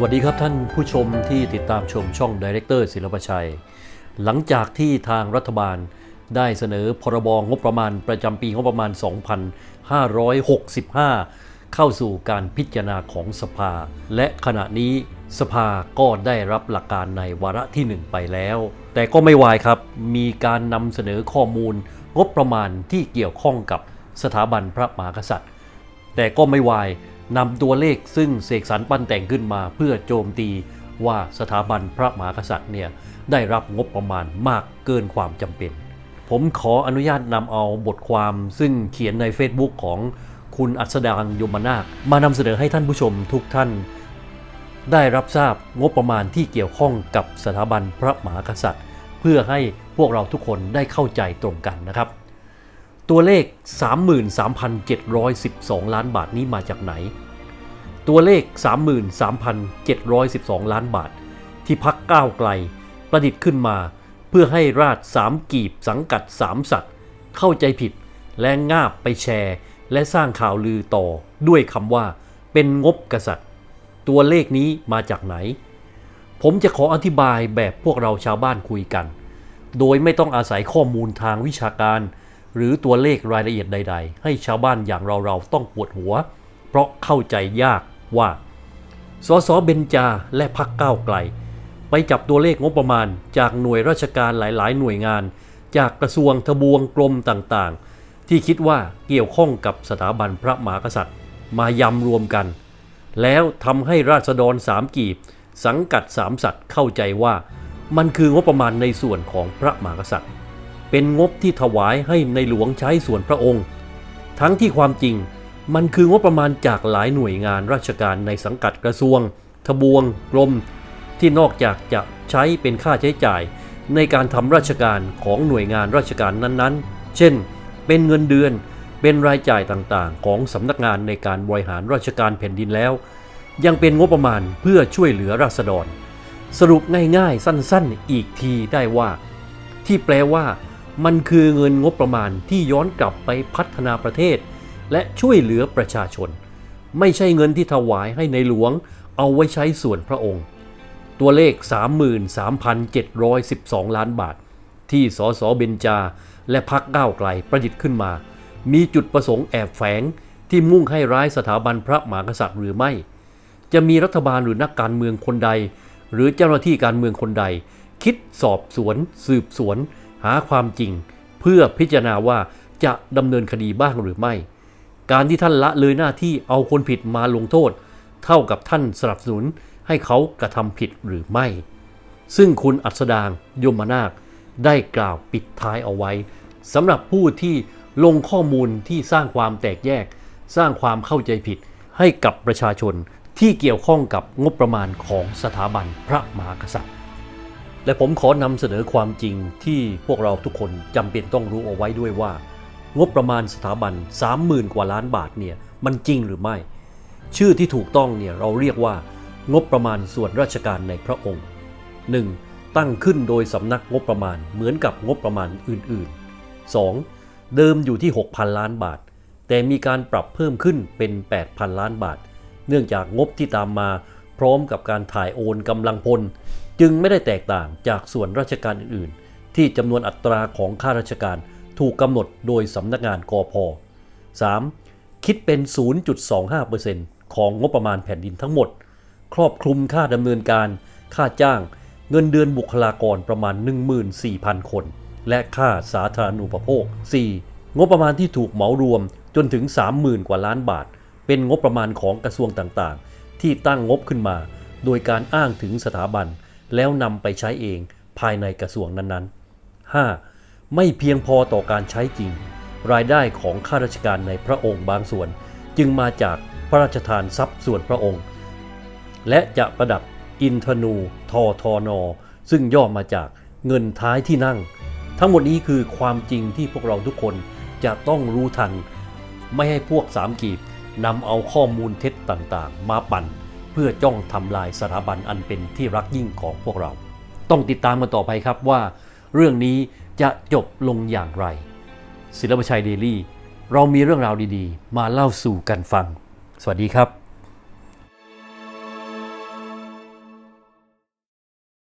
สวัสดีครับท่านผู้ชมที่ติดตามชมช่องดีเรคเตอร์ศิลปชัย หลังจากที่ทางรัฐบาลได้เสนอพรบงบประมาณประจำปีงบประมาณ 2565 เข้าสู่การพิจารณาของสภา และขณะนี้สภาก็ได้รับหลักการในวาระที่ 1 ไปแล้ว แต่ก็ไม่วายครับ มีการนำเสนอข้อมูลงบประมาณที่เกี่ยวข้องกับสถาบันพระมหากษัตริย์ แต่ก็ไม่วาย นำตัวเลขซึ่งเสกสรรปั้นแต่งขึ้นมาเพื่อโจมตีว่าสถาบันพระมหากษัตริย์เนี่ยได้รับงบประมาณมากเกินความจำเป็น ผมขออนุญาตนำเอาบทความซึ่งเขียนใน Facebook ของคุณอัศดางยมนาค มานำเสนอให้ท่านผู้ชมทุกท่าน ได้รับทราบงบประมาณที่เกี่ยวข้องกับสถาบันพระมหากษัตริย์ เพื่อให้พวกเราทุกคนได้เข้าใจตรงกันนะครับ ตัวเลข 33,712 ล้านบาทนี้มาจากไหน ตัวเลข 33,712 ล้านบาท ที่พักก้าวไกล ประดิษฐ์ขึ้นมา เพื่อให้ราชสามกีบสังกัดสามสัตว์ เข้าใจผิดและงาบไปแชร์ และสร้างข่าวลือต่อด้วยคำว่า เป็นงบกษัตริย์ ตัวเลขนี้มาจากไหน ผมจะขออธิบายแบบพวกเราชาวบ้านคุยกัน โดยไม่ต้องอาศัยข้อมูลทางวิชาการ หรือตัวเลขรายละเอียดใด ๆ ให้ชาวบ้านอย่างเราๆต้องปวดหัว เพราะเข้าใจยาก ว่าสสเบญจาและพักก้าวไกล ไปจับตัวเลขงบประมาณจากหน่วยราชการหลายๆ หน่วยงาน จากกระทรวงทบวงกรมต่างๆ ที่คิดว่าเกี่ยวข้องกับสถาบันพระมหากษัตริย์ มายำรวมกัน แล้วทำให้ราษฎรสามกีบ สังกัดสามสัตว์เข้าใจว่า มันคืองบประมาณในส่วนของพระมหากษัตริย์ เป็นงบที่ถวายให้ในหลวงใช้ส่วนพระองค์ ทั้งที่ความจริง มันคืองบประมาณจากหลายหน่วยงานราชการในสังกัดกระทรวง ทบวง กรม ที่นอกจากจะใช้เป็นค่าใช้จ่าย ในการทำราชการของหน่วยงานราชการนั้นๆ เช่น เป็นเงินเดือน เป็นรายจ่ายต่างๆ ของสำนักงานในการบริหารราชการแผ่นดินแล้ว ยังเป็นงบประมาณเพื่อช่วยเหลือราษฎร สรุปง่ายๆ สั้นๆ อีกทีได้ว่า ที่แปลว่า มันคือเงินงบประมาณที่ย้อนกลับไปพัฒนาประเทศ และช่วยเหลือประชาชน ไม่ใช่เงินที่ถวายให้ในหลวงเอาไว้ใช้ส่วนพระองค์ ตัวเลข 33,712 ล้านบาท ที่สสเบญจา และพักก้าวไกลประดิษฐ์ขึ้นมา มีจุดประสงค์แอบแฝงที่มุ่งให้ร้ายสถาบันพระมหากษัตริย์หรือไม่ จะมีรัฐบาลหรือนักการเมืองคนใด หรือเจ้าหน้าที่การเมืองคนใด คิดสอบสวน สืบสวน หาความจริง เพื่อพิจารณาว่าจะดำเนินคดีบ้างหรือไม่ การที่ท่านละเลยหน้าที่เอาคนผิดมาลงโทษ เท่ากับท่านสนับสนุนให้เขากระทำผิดหรือไม่ ซึ่งคุณอัศดางยมนาคได้กล่าวปิดท้ายเอาไว้สำหรับผู้ที่ลงข้อมูลที่สร้างความแตกแยก สร้างความเข้าใจผิดให้กับประชาชนที่เกี่ยวข้องกับงบประมาณของสถาบันพระมหากษัตริย์ และผมขอนำเสนอความจริงที่พวกเราทุกคนจำเป็นต้องรู้เอาไว้ด้วยว่า งบประมาณสถาบัน 30,000 กว่าล้านบาทเนี่ยมันจริงหรือไม่ ชื่อที่ถูกต้องเนี่ยเราเรียกว่างบประมาณส่วนราชการในพระองค์ 1. ตั้งขึ้นโดยสำนักงบประมาณเหมือนกับงบประมาณอื่นๆ 2. เดิมอยู่ที่ 6,000 ล้านบาท แต่มีการปรับเพิ่มขึ้นเป็น 8,000 ล้านบาท เนื่องจากงบที่ตามมาพร้อมกับการถ่ายโอนกำลังพล จึงไม่ได้แตกต่างจากส่วนราชการอื่นๆ ที่จำนวนอัตราของข้าราชการ ถูกกำหนดโดยสำนักงานกอพ 3. คิดเป็น 0.25%ของงบประมาณแผ่นดินทั้งหมด ครอบคลุมค่าดำเนินการ ค่าจ้าง เงินเดือนบุคลากรประมาณ 14,000 คน และค่าสาธารณูปโภค 4. งบประมาณที่ถูกเหมารวมจนถึง 30,000 กว่าล้านบาท เป็นงบประมาณของกระทรวงต่างๆ ที่ตั้งงบขึ้นมา โดยการอ้างถึงสถาบัน แล้วนำไปใช้เองภายในกระทรวงนั้นๆ 5. ไม่เพียงพอต่อการใช้จริง รายได้ของข้าราชการในพระองค์บางส่วน จึงมาจากพระราชทานทรัพย์ส่วนพระองค์ และจะประดับอินทนูทอทอนอซึ่งย่อมาจากเงินท้ายที่นั่ง ทั้งหมดนี้คือความจริงที่พวกเราทุกคนจะต้องรู้ทัน ไม่ให้พวกสามกีบนำเอาข้อมูลเท็จต่างๆ มาปั่น เพื่อจ้องทำลายสถาบันอันเป็นที่รักยิ่งของพวกเรา ต้องติดตามกันต่อไปครับว่า เรื่องนี้ จะจบลงอย่างไร ศิลปชัยเดลี่ เรามีเรื่องราวดีๆ มาเล่าสู่กันฟัง สวัสดีครับ